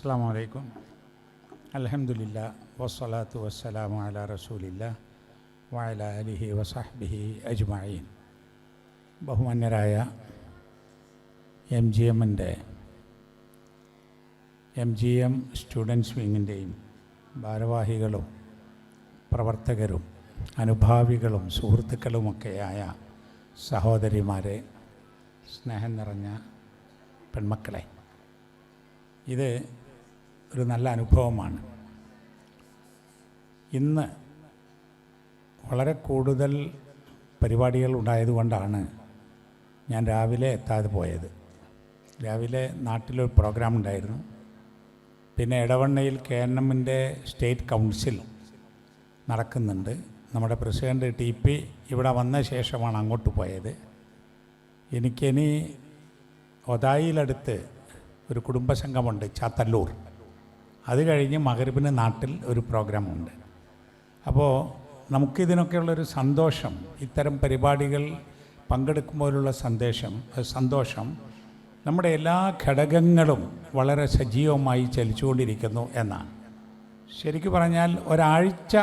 അസ്സാം വലൈക്കും അലഹമുല്ല വസ്സലാത്തു വസ്സലാമു അല റസൂലില്ല വായല അലിഹി വസാഹ്ബിഹി അജ്മഈൻ. ബഹുമാന്യരായ എം ജി എമ്മിന്റെ എം ജി എം സ്റ്റുഡൻസ് വിങ്ങിന്റെയും ഭാരവാഹികളും പ്രവർത്തകരും അനുഭാവികളും സുഹൃത്തുക്കളുമൊക്കെയായ സഹോദരിമാരെ സ്നേഹം നിറഞ്ഞ പെൺമക്കളെ ഇത് ഒരു നല്ല അനുഭവമാണ്. ഇന്ന് വളരെ കൂടുതൽ പരിപാടികൾ ഉണ്ടായതുകൊണ്ടാണ് ഞാൻ രാവിലെ എത്താതെ പോയത്. രാവിലെ നാട്ടിലൊരു പ്രോഗ്രാം ഉണ്ടായിരുന്നു. പിന്നെ ഇടവണ്ണയിൽ കെ എൻ എമ്മിന്റെ സ്റ്റേറ്റ് കൗൺസിൽ നടക്കുന്നുണ്ട്. നമ്മുടെ പ്രസിഡന്റ് ടി പി ഇവിടെ വന്ന ശേഷമാണ് അങ്ങോട്ട് പോയത്. എനിക്കിനി ഒതായിലടുത്ത് ഒരു കുടുംബസംഘമുണ്ട് ചാത്തല്ലൂർ. അത് കഴിഞ്ഞ് മകരബിന് നാട്ടിൽ ഒരു പ്രോഗ്രാമുണ്ട്. അപ്പോൾ നമുക്കിതിനൊക്കെയുള്ളൊരു സന്തോഷം ഇത്തരം പരിപാടികൾ പങ്കെടുക്കുമ്പോഴുള്ള സന്ദേശം സന്തോഷം നമ്മുടെ എല്ലാ ഘടകങ്ങളും വളരെ സജീവമായി ചലിച്ചുകൊണ്ടിരിക്കുന്നു എന്നാണ്. ശരിക്കു പറഞ്ഞാൽ ഒരാഴ്ച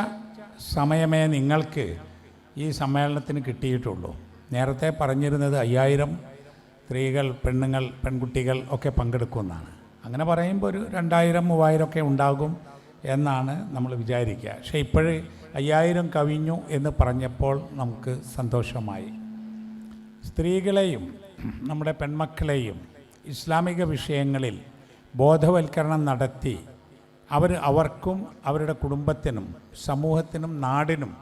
സമയമേ നിങ്ങൾക്ക് ഈ സമ്മേളനത്തിന് കിട്ടിയിട്ടുള്ളൂ. നേരത്തെ പറഞ്ഞിരുന്നത് അയ്യായിരം സ്ത്രീകൾ പെണ്ണുങ്ങൾ പെൺകുട്ടികൾ ഒക്കെ പങ്കെടുക്കുമെന്നാണ്. അങ്ങനെ പറയുമ്പോൾ ഒരു രണ്ടായിരം മൂവായിരം ഒക്കെ ഉണ്ടാകും എന്നാണ് നമ്മൾ വിചാരിക്കുക. പക്ഷേ ഇപ്പോഴേ അയ്യായിരം കവിഞ്ഞു എന്ന് പറഞ്ഞപ്പോൾ നമുക്ക് സന്തോഷമായി. സ്ത്രീകളെയും നമ്മുടെ പെൺമക്കളെയും ഇസ്ലാമിക വിഷയങ്ങളിൽ ബോധവൽക്കരണം നടത്തി അവർ അവർക്കും അവരുടെ കുടുംബത്തിനും സമൂഹത്തിനും നാടിനും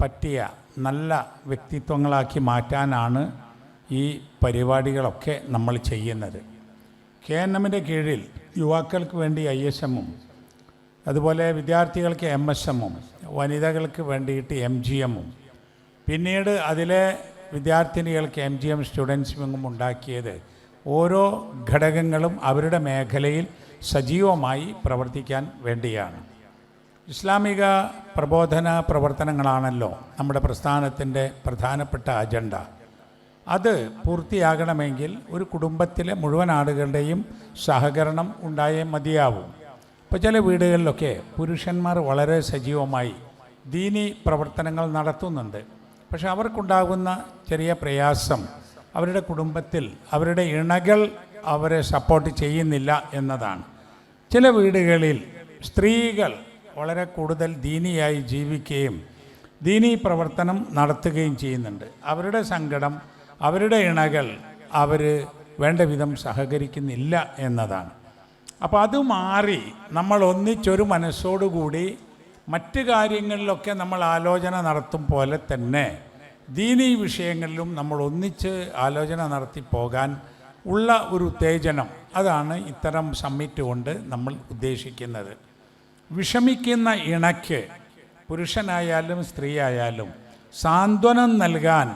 പറ്റിയ നല്ല വ്യക്തിത്വങ്ങളാക്കി മാറ്റാനാണ് ഈ പരിപാടികളൊക്കെ നമ്മൾ ചെയ്യുന്നത്. കെ എൻ എമ്മിന്റെ കീഴിൽ യുവാക്കൾക്ക് വേണ്ടി ഐ എസ് എമ്മും അതുപോലെ വിദ്യാർത്ഥികൾക്ക് എം എസ് എമ്മും വനിതകൾക്ക് വേണ്ടിയിട്ട് എം ജി എമ്മും പിന്നീട് അതിലെ വിദ്യാർത്ഥിനികൾക്ക് എം ജി എം സ്റ്റുഡൻസ് വിങ്ങും ഉണ്ടാക്കിയത് ഓരോ ഘടകങ്ങളും അവരുടെ മേഖലയിൽ സജീവമായി പ്രവർത്തിക്കാൻ വേണ്ടിയാണ്. ഇസ്ലാമിക പ്രബോധന പ്രവർത്തനങ്ങളാണല്ലോ നമ്മുടെ പ്രസ്ഥാനത്തിന്റെ പ്രധാനപ്പെട്ട അജണ്ട. അത് പൂർത്തിയാകണമെങ്കിൽ ഒരു കുടുംബത്തിലെ മുഴുവൻ ആളുകളുടെയും സഹകരണം ഉണ്ടായേ മതിയാവും. ഇപ്പോൾ ചില വീടുകളിലൊക്കെ പുരുഷന്മാർ വളരെ സജീവമായി ദീനി പ്രവർത്തനങ്ങൾ നടത്തുന്നുണ്ട്. പക്ഷെ അവർക്കുണ്ടാകുന്ന ചെറിയ പ്രയാസം അവരുടെ കുടുംബത്തിൽ അവരുടെ ഇണകൾ അവരെ സപ്പോർട്ട് ചെയ്യുന്നില്ല എന്നതാണ്. ചില വീടുകളിൽ സ്ത്രീകൾ വളരെ കൂടുതൽ ദീനിയായി ജീവിക്കുകയും ദീനീ പ്രവർത്തനം നടത്തുകയും ചെയ്യുന്നുണ്ട്. അവരുടെ സങ്കടം അവരുടെ ഇണകൾ അവർ വേണ്ട വിധം സഹകരിക്കുന്നില്ല എന്നതാണ്. അപ്പോൾ അത് മാറി നമ്മൾ ഒന്നിച്ചൊരു മനസ്സോടുകൂടി മറ്റ് കാര്യങ്ങളിലൊക്കെ നമ്മൾ ആലോചന നടത്തും പോലെ തന്നെ ദീനീ വിഷയങ്ങളിലും നമ്മൾ ഒന്നിച്ച് ആലോചന നടത്തി പോകാൻ ഉള്ള ഒരു ഉത്തേജനം അതാണ് ഇത്തരം സമ്മിറ്റ് കൊണ്ട് നമ്മൾ ഉദ്ദേശിക്കുന്നത്. വിഷമിക്കുന്ന ഇണയ്ക്ക് പുരുഷനായാലും സ്ത്രീയായാലും സാന്ത്വനം നൽകാൻ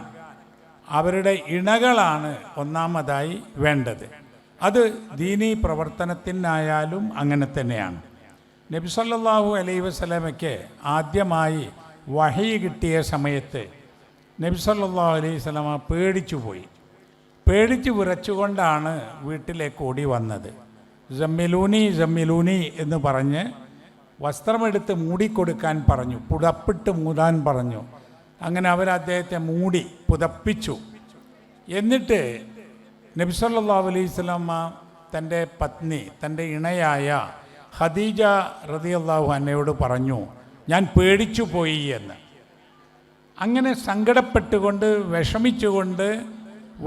അവരുടെ ഇണകളാണ് ഒന്നാമതായി വേണ്ടത്. അത് ദീനീ പ്രവർത്തനത്തിനായാലും അങ്ങനെ തന്നെയാണ്. നബി സല്ലല്ലാഹു അലൈഹി വസല്ലമയ്ക്ക് ആദ്യമായി വഹി കിട്ടിയ സമയത്ത് നബി സല്ലല്ലാഹു അലൈഹി വസല്ലമ പേടിച്ചു പോയി. പേടിച്ച് വിറച്ചുകൊണ്ടാണ് വീട്ടിലേക്ക് ഓടി വന്നത്. ജമ്മിലൂനി ജമ്മിലൂനി എന്ന് പറഞ്ഞ് വസ്ത്രമെടുത്ത് മൂടിക്കൊടുക്കാൻ പറഞ്ഞു. പുടപ്പിട്ട് മൂടാൻ പറഞ്ഞു. അങ്ങനെ അവർ അദ്ദേഹത്തെ മൂടി പുതപ്പിച്ചു. എന്നിട്ട് നബിസല്ലാ അലൈഹി തന്റെ പത്നി തന്റെ ഇണയായ ഖദീജ റതിയല്ലാഹു അന്നയോട് പറഞ്ഞു ഞാൻ പേടിച്ചു പോയി എന്ന്. അങ്ങനെ സങ്കടപ്പെട്ടുകൊണ്ട് വിഷമിച്ചുകൊണ്ട്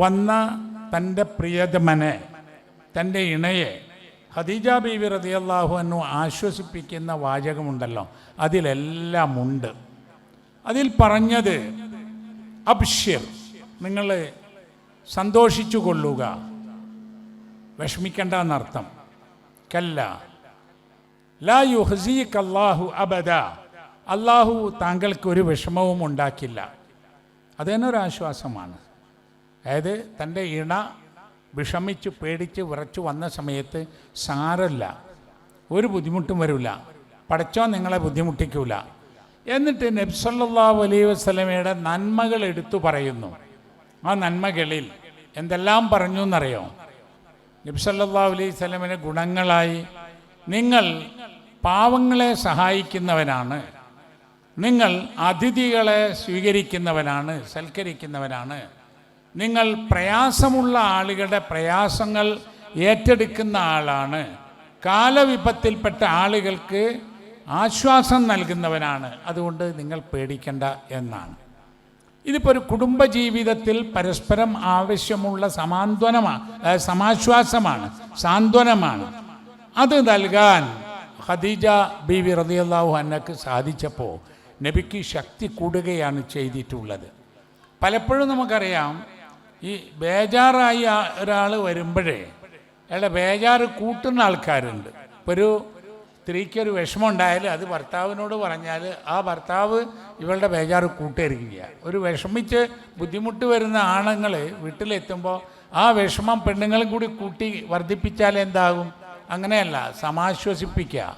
വന്ന തന്റെ പ്രിയതമനെ തന്റെ ഇണയെ ഖദീജ ബീവി റതിയല്ലാഹു അന്നു ആശ്വസിപ്പിക്കുന്ന വാചകമുണ്ടല്ലോ അതിലെല്ലാം ഉണ്ട്. അതിൽ പറഞ്ഞത് അബ്ഷിർ നിങ്ങൾ സന്തോഷിച്ചു കൊള്ളുക വിഷമിക്കേണ്ട എന്നർത്ഥം കല്ല. ലാ യുഹസീഖ് അള്ളാഹു അബദ. അള്ളാഹു താങ്കൾക്ക് ഒരു വിഷമവും ഉണ്ടാക്കില്ല. അത് തന്നെ ഒരു ആശ്വാസമാണ്. അതായത് തന്റെ ഇണ വിഷമിച്ച് പേടിച്ച് വിറച്ചു വന്ന സമയത്ത് സാരല്ല. ഒരു ബുദ്ധിമുട്ടും വരില്ല പഠിച്ചോ നിങ്ങളെ ബുദ്ധിമുട്ടിക്കൂല. എന്നിട്ട് നബ്സല്ലാഹു അലൈഹി വസ്ലമയുടെ നന്മകൾ എടുത്തു പറയുന്നു. ആ നന്മകളിൽ എന്തെല്ലാം പറഞ്ഞു എന്നറിയോ? നബ്സല്ലാ അലൈഹി വസ്ലമിന്റെ ഗുണങ്ങളായി നിങ്ങൾ പാവങ്ങളെ സഹായിക്കുന്നവനാണ്. നിങ്ങൾ അതിഥികളെ സ്വീകരിക്കുന്നവനാണ് സൽക്കരിക്കുന്നവനാണ്. നിങ്ങൾ പ്രയാസമുള്ള ആളുകളുടെ പ്രയാസങ്ങൾ ഏറ്റെടുക്കുന്ന ആളാണ്. കാലവിപത്തിൽപ്പെട്ട ആളുകൾക്ക് ആശ്വാസം നൽകുന്നവനാണ്. അതുകൊണ്ട് നിങ്ങൾ പേടിക്കേണ്ട എന്നാണ്. ഇതിപ്പോൾ ഒരു കുടുംബജീവിതത്തിൽ പരസ്പരം ആവശ്യമുള്ള സമാന്തനമാണ് സമാശ്വാസമാണ് സാന്ത്വനമാണ്. അത് നൽകാൻ ഖദീജ ബീവി റതിയല്ലാഹു അന്നക്ക് സാധിച്ചപ്പോൾ നബിക്ക് ശക്തി കൂടുകയാണ് ചെയ്തിട്ടുള്ളത്. പലപ്പോഴും നമുക്കറിയാം ഈ ബേജാറായി ഒരാൾ വരുമ്പോഴേ അയാളുടെ ബേജാറ് കൂട്ടുന്ന ആൾക്കാരുണ്ട്. ഒരു സ്ത്രീക്കൊരു വിഷമം ഉണ്ടായാൽ അത് ഭർത്താവിനോട് പറഞ്ഞാൽ ആ ഭർത്താവ് ഇവളുടെ ബേജാറ് കൂട്ടിയിരിക്കുക ഒരു വിഷമിച്ച് ബുദ്ധിമുട്ട് വരുന്ന ആണുങ്ങൾ വീട്ടിലെത്തുമ്പോൾ ആ വിഷമം പെണ്ണുങ്ങളും കൂടി കൂട്ടി വർദ്ധിപ്പിച്ചാൽ എന്താകും? അങ്ങനെയല്ല സമാശ്വസിപ്പിക്കുക.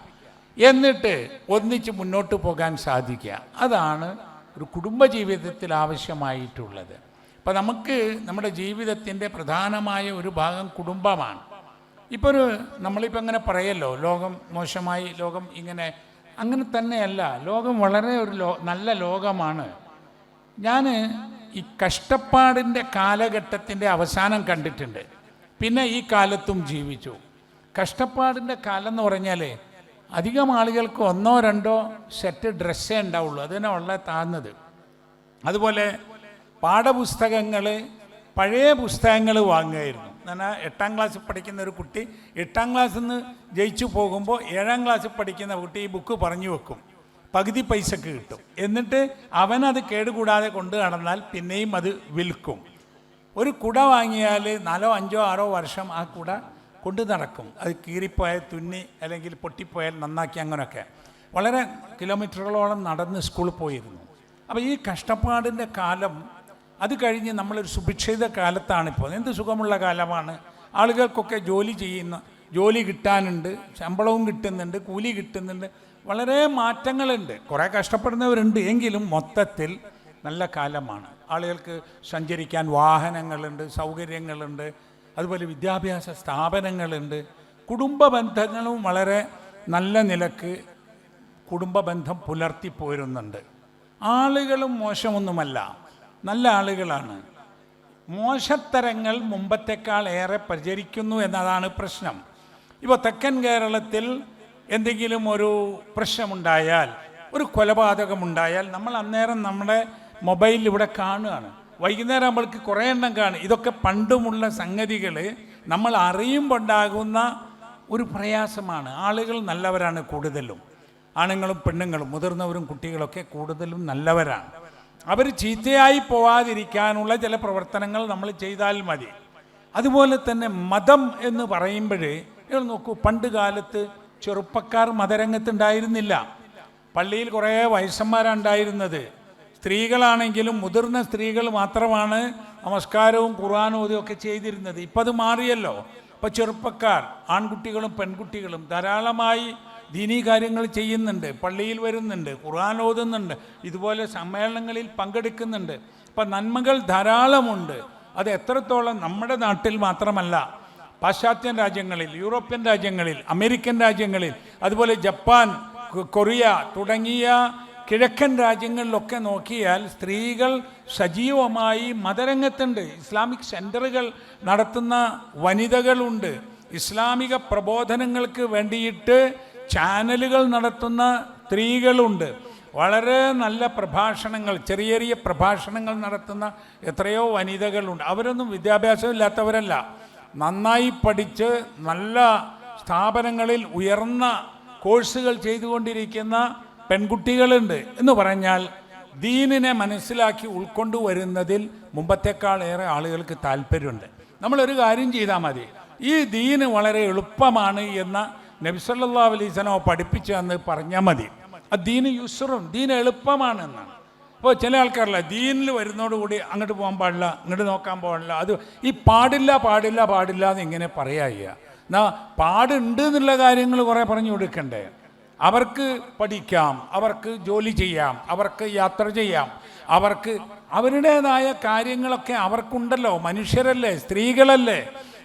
എന്നിട്ട് ഒന്നിച്ച് മുന്നോട്ട് പോകാൻ സാധിക്കുക. അതാണ് ഒരു കുടുംബജീവിതത്തിൽ ആവശ്യമായിട്ടുള്ളത്. അപ്പം നമുക്ക് നമ്മുടെ ജീവിതത്തിന്റെ പ്രധാനമായ ഒരു ഭാഗം കുടുംബമാണ്. ഇപ്പോൾ ഒരു നമ്മളിപ്പോൾ അങ്ങനെ പറയല്ലോ ലോകം മോശമായി ലോകം ഇങ്ങനെ. അങ്ങനെ തന്നെയല്ല ലോകം വളരെ ഒരു ലോ നല്ല ലോകമാണ്. ഞാൻ ഈ കഷ്ടപ്പാടിന്റെ കാലഘട്ടത്തിന്റെ അവസാനം കണ്ടിട്ടുണ്ട്. പിന്നെ ഈ കാലത്തും ജീവിച്ചു. കഷ്ടപ്പാടിന്റെ കാലം എന്ന് പറഞ്ഞാൽ അധികം ആളുകൾക്ക് ഒന്നോ രണ്ടോ സെറ്റ് ഡ്രസ്സേ ഉണ്ടാവുള്ളൂ അതിനെ വളരെ താഴ്ന്നത്. അതുപോലെ പാഠപുസ്തകങ്ങൾ പഴയ പുസ്തകങ്ങൾ വാങ്ങുമായിരുന്നു എന്നാൽ എട്ടാം ക്ലാസ് പഠിക്കുന്ന ഒരു കുട്ടി എട്ടാം ക്ലാസ്സിൽ നിന്ന് ജയിച്ചു പോകുമ്പോൾ ഏഴാം ക്ലാസ് പഠിക്കുന്ന കുട്ടി ഈ ബുക്ക് പറഞ്ഞു വെക്കും. പകുതി പൈസക്ക് കിട്ടും. എന്നിട്ട് അവനത് കേടുകൂടാതെ കൊണ്ടു നടന്നാൽ പിന്നെയും അത് വിൽക്കും. ഒരു കുട വാങ്ങിയാൽ നാലോ അഞ്ചോ ആറോ വർഷം ആ കുട കൊണ്ടു നടക്കും. അത് കീറിപ്പോയാൽ തുന്നി അല്ലെങ്കിൽ പൊട്ടിപ്പോയാൽ നന്നാക്കി അങ്ങനെയൊക്കെ വളരെ കിലോമീറ്ററുകളോളം നടന്ന് സ്കൂളിൽ പോയിരുന്നു. അപ്പോൾ ഈ കഷ്ടപ്പാടിന്റെ കാലം അത് കഴിഞ്ഞ് നമ്മളൊരു സുഭിക്ഷിത കാലത്താണിപ്പോൾ എന്ത് സുഖമുള്ള കാലമാണ്? ആളുകൾക്കൊക്കെ ജോലി ചെയ്യുന്ന ജോലി കിട്ടാനുണ്ട് ശമ്പളവും കിട്ടുന്നുണ്ട് കൂലി കിട്ടുന്നുണ്ട്. വളരെ മാറ്റങ്ങളുണ്ട്. കുറേ കഷ്ടപ്പെടുന്നവരുണ്ട്. എങ്കിലും മൊത്തത്തിൽ നല്ല കാലമാണ്. ആളുകൾക്ക് സഞ്ചരിക്കാൻ വാഹനങ്ങളുണ്ട് സൗകര്യങ്ങളുണ്ട്. അതുപോലെ വിദ്യാഭ്യാസ സ്ഥാപനങ്ങളുണ്ട്. കുടുംബ ബന്ധങ്ങളും വളരെ നല്ല നിലയ്ക്ക് കുടുംബ ബന്ധം പുലർത്തി പോരുന്നുണ്ട്. ആളുകളും മോശമൊന്നുമല്ല. നല്ല ആളുകളാണ്. മോശത്തരങ്ങൾ മുമ്പത്തേക്കാൾ ഏറെ പ്രചരിക്കുന്നു എന്നതാണ് പ്രശ്നം. ഇപ്പോൾ തെക്കൻ കേരളത്തിൽ എന്തെങ്കിലും ഒരു പ്രശ്നമുണ്ടായാൽ ഒരു കൊലപാതകമുണ്ടായാൽ നമ്മൾ അന്നേരം നമ്മുടെ മൊബൈലിൽ ഇവിടെ കാണുകയാണ്. വൈകുന്നേരം നമ്മൾക്ക് കുറേ എണ്ണം കാണും. ഇതൊക്കെ പണ്ടുമുള്ള സംഗതികൾ നമ്മൾ അറിയുമ്പോൾ ഉണ്ടാകുന്ന ഒരു പ്രയാസമാണ്. ആളുകൾ നല്ലവരാണ് കൂടുതലും. ആണുങ്ങളും പെണ്ണുങ്ങളും മുതിർന്നവരും കുട്ടികളൊക്കെ കൂടുതലും നല്ലവരാണ്. അവർ ചീത്തയായി പോവാതിരിക്കാനുള്ള ചില പ്രവർത്തനങ്ങൾ നമ്മൾ ചെയ്താൽ മതി. അതുപോലെ തന്നെ മതം എന്ന് പറയുമ്പോൾ നിങ്ങൾ നോക്കൂ പണ്ട് കാലത്ത് ചെറുപ്പക്കാർ മതരംഗത്തുണ്ടായിരുന്നില്ല. പള്ളിയിൽ കുറേ വയസ്സന്മാരുണ്ടായിരുന്നത് സ്ത്രീകളാണെങ്കിലും മുതിർന്ന സ്ത്രീകൾ മാത്രമാണ് നമസ്കാരവും ഖുർആാനും ഇതൊക്കെ ചെയ്തിരുന്നത്. ഇപ്പം അത് മാറിയല്ലോ. ഇപ്പം ചെറുപ്പക്കാർ ആൺകുട്ടികളും പെൺകുട്ടികളും ധാരാളമായി ദീനീ കാര്യങ്ങൾ ചെയ്യുന്നുണ്ട് പള്ളിയിൽ വരുന്നുണ്ട് ഖുർആൻ ഓതുന്നുണ്ട് ഇതുപോലെ സമ്മേളനങ്ങളിൽ പങ്കെടുക്കുന്നുണ്ട്. അപ്പം നന്മകൾ ധാരാളമുണ്ട്. അത് എത്രത്തോളം നമ്മുടെ നാട്ടിൽ മാത്രമല്ല പാശ്ചാത്യൻ രാജ്യങ്ങളിൽ യൂറോപ്യൻ രാജ്യങ്ങളിൽ അമേരിക്കൻ രാജ്യങ്ങളിൽ അതുപോലെ ജപ്പാൻ കൊറിയ തുടങ്ങിയ കിഴക്കൻ രാജ്യങ്ങളിലൊക്കെ നോക്കിയാൽ സ്ത്രീകൾ സജീവമായി മതരംഗത്തുണ്ട്. ഇസ്ലാമിക് സെന്ററുകൾ നടത്തുന്ന വനിതകളുണ്ട്. ഇസ്ലാമിക പ്രബോധനങ്ങൾക്ക് വേണ്ടിയിട്ട് ചാനലുകൾ നടത്തുന്ന സ്ത്രീകളുണ്ട്. വളരെ നല്ല പ്രഭാഷണങ്ങൾ ചെറിയ ചെറിയ പ്രഭാഷണങ്ങൾ നടത്തുന്ന എത്രയോ വനിതകളുണ്ട്. അവരൊന്നും വിദ്യാഭ്യാസം ഇല്ലാത്തവരല്ല. നന്നായി പഠിച്ച് നല്ല സ്ഥാപനങ്ങളിൽ ഉയർന്ന കോഴ്സുകൾ ചെയ്തുകൊണ്ടിരിക്കുന്ന പെൺകുട്ടികളുണ്ട്. എന്ന് പറഞ്ഞാൽ ദീനിനെ മനസ്സിലാക്കി ഉൾക്കൊണ്ടുവരുന്നതിൽ മുമ്പത്തേക്കാൾ ഏറെ ആളുകൾക്ക് താല്പര്യമുണ്ട്. നമ്മളൊരു കാര്യം ചെയ്താൽ മതി. ഈ ദീന് വളരെ എളുപ്പമാണ് എന്ന നബിസല്ലാ അലൈസനോ പഠിപ്പിച്ചു എന്ന് പറഞ്ഞാൽ മതി. ആ ദീന് യുസറും ദീൻ എളുപ്പമാണ് എന്നാണ്. അപ്പോൾ ചില ആൾക്കാരല്ല ദീനിൽ വരുന്നതോടുകൂടി അങ്ങോട്ട് പോകാൻ പാടില്ല ഇങ്ങോട്ട് നോക്കാൻ പാടില്ല അത് ഈ പാടില്ല പാടില്ല പാടില്ല എന്ന് ഇങ്ങനെ പറയുക എന്നാ പാടുണ്ട് എന്നുള്ള കാര്യങ്ങൾ കുറേ പറഞ്ഞു കൊടുക്കണ്ടേ. അവർക്ക് പഠിക്കാം അവർക്ക് ജോലി ചെയ്യാം അവർക്ക് യാത്ര ചെയ്യാം അവർക്ക് അവരുടേതായ കാര്യങ്ങളൊക്കെ അവർക്കുണ്ടല്ലോ മനുഷ്യരല്ലേ സ്ത്രീകളല്ലേ.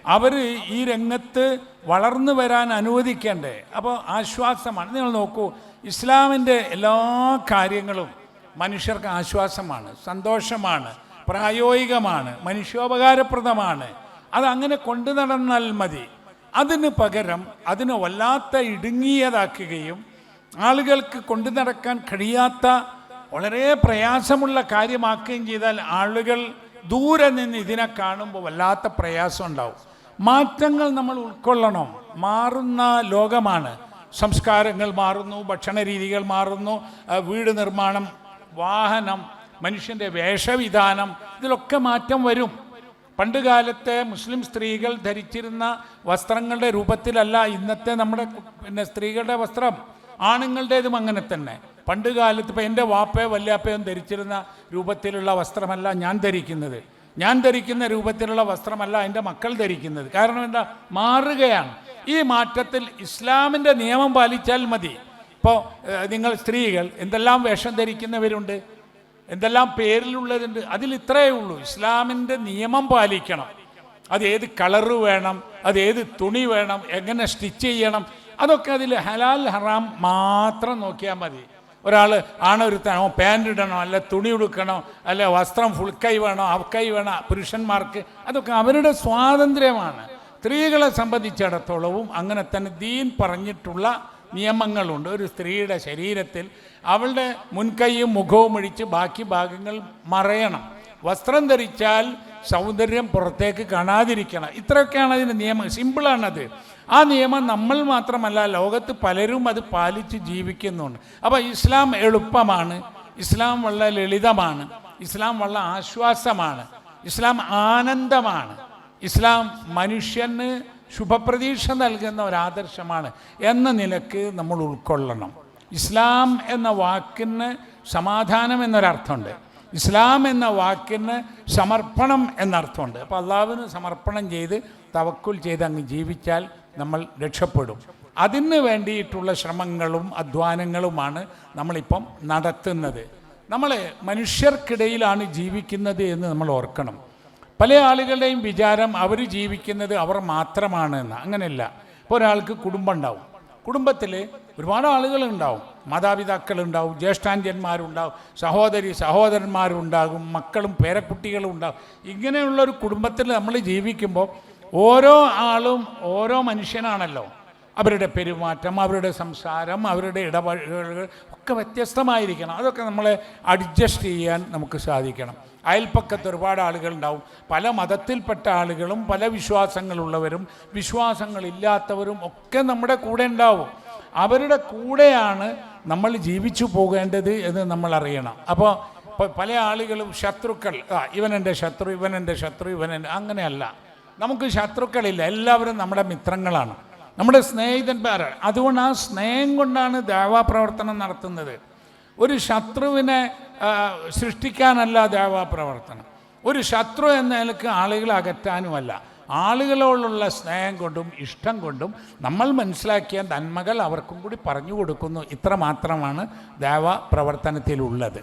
അവർ ഈ രംഗത്ത് വളർന്നു വരാൻ അനുവദിക്കേണ്ടേ? അപ്പോൾ ആശ്വാസമാണ്. നിങ്ങൾ നോക്കൂ ഇസ്ലാമിന്റെ എല്ലാ കാര്യങ്ങളും മനുഷ്യർക്ക് ആശ്വാസമാണ് സന്തോഷമാണ് പ്രായോഗികമാണ് മനുഷ്യോപകാരപ്രദമാണ്. അതങ്ങനെ കൊണ്ടു നടന്നാൽ മതി. അതിന് പകരം അതിനെ വല്ലാത്ത ഇടുങ്ങിയതാക്കുകയും ആളുകൾക്ക് കൊണ്ടു നടക്കാൻ കഴിയാത്ത വളരെ പ്രയാസമുള്ള കാര്യമാക്കുകയും ചെയ്താൽ ആളുകൾ ദൂരെ നിന്ന് ഇതിനെ കാണുമ്പോൾ വല്ലാത്ത പ്രയാസം ഉണ്ടാവും. മാറ്റങ്ങൾ നമ്മൾ ഉൾക്കൊള്ളണം. മാറുന്ന ലോകമാണ്. സംസ്കാരങ്ങൾ മാറുന്നു ഭക്ഷണ രീതികൾ മാറുന്നു വീട് നിർമ്മാണം വാഹനം മനുഷ്യന്റെ വേഷവിധാനം ഇതിലൊക്കെ മാറ്റം വരും. പണ്ട് കാലത്തെ മുസ്ലിം സ്ത്രീകൾ ധരിച്ചിരുന്ന വസ്ത്രങ്ങളുടെ രൂപത്തിലല്ല ഇന്നത്തെ നമ്മുടെ പിന്നെ സ്ത്രീകളുടെ വസ്ത്രം. ആണുങ്ങളുടേതും അങ്ങനെ തന്നെ. പണ്ട് കാലത്ത് എന്റെ വാപ്പയോ വല്യാപ്പയോ ധരിച്ചിരുന്ന രൂപത്തിലുള്ള വസ്ത്രമല്ല ഞാൻ ധരിക്കുന്നത്. ഞാൻ ധരിക്കുന്ന രൂപത്തിലുള്ള വസ്ത്രമല്ല എന്റെ മക്കൾ ധരിക്കുന്നത്. കാരണം എന്താ? മാറുകയാണ്. ഈ മാറ്റത്തിൽ ഇസ്ലാമിന്റെ നിയമം പാലിച്ചാൽ മതി. ഇപ്പോൾ നിങ്ങൾ സ്ത്രീകൾ എന്തെല്ലാം വേഷം ധരിക്കുന്നവരുണ്ട്? എന്തെല്ലാം പേരിലുള്ളതുണ്ട്? അതിൽ ഇത്രയേ ഉള്ളൂ. ഇസ്ലാമിന്റെ നിയമം പാലിക്കണം. അത് ഏത് കളറ് വേണം? അത് ഏത് തുണി വേണം? എങ്ങനെ സ്റ്റിച്ച് ചെയ്യണം? അതൊക്കെ അതിൽ ഹലാൽ ഹറാം മാത്രം നോക്കിയാൽ മതി. ഒരാൾ ആണൊരുത്തനോ പാന്റ് ഇടണോ അല്ല തുണി ഉടുക്കണോ അല്ല വസ്ത്രം ഫുൾ കൈ വേണോ ഹാഫ് കൈ വേണോ പുരുഷന്മാർക്ക്. അതൊക്കെ അവരുടെ സ്വാതന്ത്ര്യമാണ്. സ്ത്രീകളെ സംബന്ധിച്ചിടത്തോളവും അങ്ങനെ തന്നെ ദീൻ പറഞ്ഞിട്ടുള്ള നിയമങ്ങളുണ്ട്. ഒരു സ്ത്രീയുടെ ശരീരത്തിൽ അവളുടെ മുൻകൈയും മുഖവും ഒഴിച്ച് ബാക്കി ഭാഗങ്ങൾ മറയണം. വസ്ത്രം ധരിച്ചാൽ സൗന്ദര്യം പുറത്തേക്ക് കാണാതിരിക്കണം. ഇത്രയൊക്കെയാണ് അതിന്റെ നിയമം. സിമ്പിളാണത്. ആ നിയമം നമ്മൾ മാത്രമല്ല ലോകത്ത് പലരും അത് പാലിച്ച് ജീവിക്കുന്നുണ്ട്. അപ്പോൾ ഇസ്ലാം എളുപ്പമാണ്. ഇസ്ലാം വളരെ ലളിതമാണ്. ഇസ്ലാം വളരെ ആശ്വാസമാണ്. ഇസ്ലാം ആനന്ദമാണ്. ഇസ്ലാം മനുഷ്യന് ശുഭപ്രതീക്ഷ നൽകുന്ന ഒരു ആദർശമാണ് എന്ന നിലയ്ക്ക് നമ്മൾ ഉൾക്കൊള്ളണം. ഇസ്ലാം എന്ന വാക്കിന് സമാധാനം എന്നൊരർത്ഥമുണ്ട്. ഇസ്ലാം എന്ന വാക്കിന് സമർപ്പണം എന്നർത്ഥമുണ്ട്. അപ്പോൾ അള്ളാഹുവിന് സമർപ്പണം ചെയ്ത് തവക്കുൽ ചെയ്ത് അങ്ങ് ജീവിച്ചാൽ നമ്മൾ രക്ഷപ്പെടും. അതിന് വേണ്ടിയിട്ടുള്ള ശ്രമങ്ങളും അധ്വാനങ്ങളുമാണ് നമ്മളിപ്പം നടത്തുന്നത്. നമ്മൾ മനുഷ്യർക്കിടയിലാണ് ജീവിക്കുന്നത് എന്ന് നമ്മൾ ഓർക്കണം. പല ആളുകളുടെയും വിചാരം അവർ ജീവിക്കുന്നത് അവർ മാത്രമാണ് എന്ന് അങ്ങനെയല്ല. ഇപ്പോൾ ഒരാൾക്ക് കുടുംബം ഉണ്ടാവും. കുടുംബത്തിൽ ഒരുപാട് ആളുകളുണ്ടാവും മാതാപിതാക്കളുണ്ടാവും ജ്യേഷ്ഠാന്ത്യന്മാരുണ്ടാവും സഹോദരി സഹോദരന്മാരുണ്ടാകും മക്കളും പേരക്കുട്ടികളും ഉണ്ടാവും ഇങ്ങനെയുള്ള ഒരു കുടുംബത്തിൽ നമ്മൾ ജീവിക്കുമ്പോൾ ഓരോ ആളും ഓരോ മനുഷ്യനാണല്ലോ. അവരുടെ പെരുമാറ്റം അവരുടെ സംസാരം അവരുടെ ഇടപഴകലുകൾ ഒക്കെ വ്യത്യസ്തമായിരിക്കണം. അതൊക്കെ നമ്മളെ അഡ്ജസ്റ്റ് ചെയ്യാൻ നമുക്ക് സാധിക്കണം. അയൽപ്പക്കത്ത് ഒരുപാട് ആളുകളുണ്ടാവും. പല മതത്തിൽപ്പെട്ട ആളുകളും പല വിശ്വാസങ്ങളുള്ളവരും വിശ്വാസങ്ങളില്ലാത്തവരും ഒക്കെ നമ്മുടെ കൂടെ ഉണ്ടാവും. അവരുടെ കൂടെയാണ് നമ്മൾ ജീവിച്ചു പോകേണ്ടത് എന്ന് നമ്മൾ അറിയണം. അപ്പോൾ പല ആളുകളും ശത്രുക്കൾ. ആ ഇവൻ എന്റെ ശത്രു ഇവൻ എന്റെ ശത്രു ഇവൻ എന്റെ അങ്ങനെയല്ല. നമുക്ക് ശത്രുക്കളില്ല. എല്ലാവരും നമ്മുടെ മിത്രങ്ങളാണ്. നമ്മുടെ സ്നേഹിതന്മാരാണ് അതുകൊണ്ട് ആ സ്നേഹം കൊണ്ടാണ് ദേവാപ്രവർത്തനം നടത്തുന്നത്. ഒരു ശത്രുവിനെ സൃഷ്ടിക്കാനല്ല ദേവാപ്രവർത്തനം. ഒരു ശത്രു എന്ന നിലയ്ക്ക് ആളുകളെ അകറ്റാനുമല്ല. ആളുകളോടുള്ള സ്നേഹം കൊണ്ടും ഇഷ്ടം കൊണ്ടും നമ്മൾ മനസ്സിലാക്കിയ നന്മകൾ അവർക്കും കൂടി പറഞ്ഞു കൊടുക്കുന്നു. ഇത്ര മാത്രമാണ് ദേവ പ്രവർത്തനത്തിലുള്ളത്.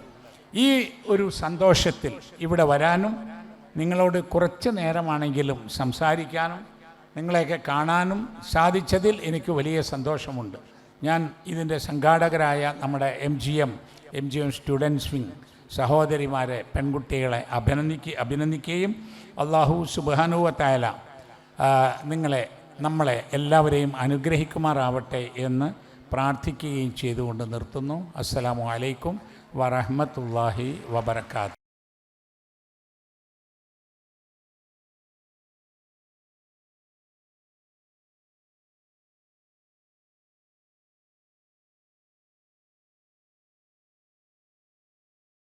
ഈ ഒരു സന്തോഷത്തിൽ ഇവിടെ വരാനും നിങ്ങളോട് കുറച്ച് നേരമാണെങ്കിലും സംസാരിക്കാനും നിങ്ങളെയൊക്കെ കാണാനും സാധിച്ചതിൽ എനിക്ക് വലിയ സന്തോഷമുണ്ട്. ഞാൻ ഇതിന്റെ സംഘാടകരായ നമ്മുടെ M G M M G M students wing സഹോദരിമാരെ പെൺകുട്ടികളെ അഭിനന്ദിക്കുക അഭിനന്ദിക്കുകയും അള്ളാഹു സുബാനുവത്തായാല നിങ്ങളെ നമ്മളെ എല്ലാവരെയും അനുഗ്രഹിക്കുമാറാവട്ടെ എന്ന് പ്രാർത്ഥിക്കുകയും ചെയ്തുകൊണ്ട് നിർത്തുന്നു. അസ്സലാമു അലൈക്കും വറഹമത്തല്ലാഹി വബർക്കാത്ത്